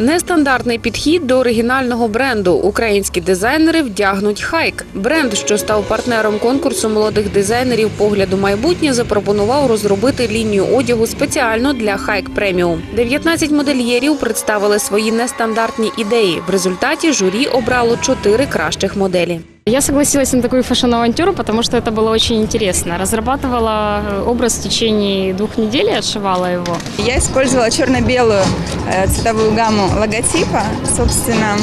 Нестандартний підхід до оригінального бренду. Українські дизайнери вдягнуть хайк. Бренд, що став партнером конкурсу молодих дизайнерів погляду майбутнє, запропонував розробити лінію одягу спеціально для хайк преміум. 19 модельєрів представили свої нестандартні ідеї. В результаті журі обрало чотири кращих моделі. Я согласилась на такую фэшн-авантюру, потому что это было очень интересно. Разрабатывала образ в течение двух недель и отшивала его. Я использовала черно-белую э, цветовую гамму логотипа, собственно,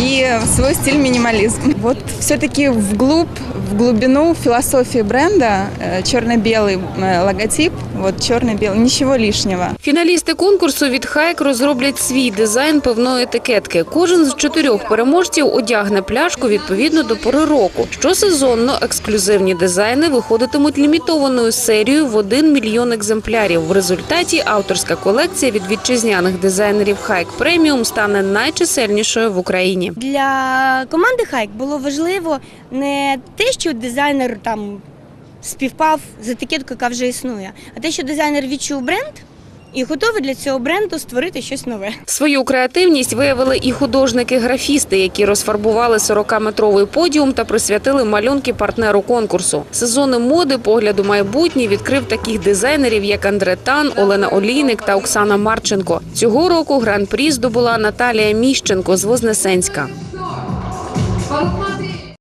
и свой стиль минимализм. Вот все-таки вглубь, в глубину философии бренда э, черно-белый э, логотип, вот черно-белый, ничего лишнего. Фіналісти конкурсу від Хайк розроблять свій дизайн пивної етикетки. Кожен з чотирьох переможців одягне пляшку відповідно до пори року. Щосезонно ексклюзивні дизайни виходитимуть лімітованою серією в один мільйон екземплярів. В результаті авторська колекція від вітчизняних дизайнерів Хайк Преміум стане найчисельнішою в Україні. Для команди Хайк було важливо не те, що дизайнер там співпав з етикеткою, яка вже існує, а те, що дизайнер відчув бренд і готовий для цього бренду створити щось нове. Свою креативність виявили і художники-графісти, які розфарбували 40-метровий подіум та присвятили малюнки партнеру конкурсу. Сезони моди погляду майбутнє відкрив таких дизайнерів, як Андре Тан, Олена Олійник та Оксана Марченко. Цього року гран-прі здобула Наталія Міщенко з Вознесенська.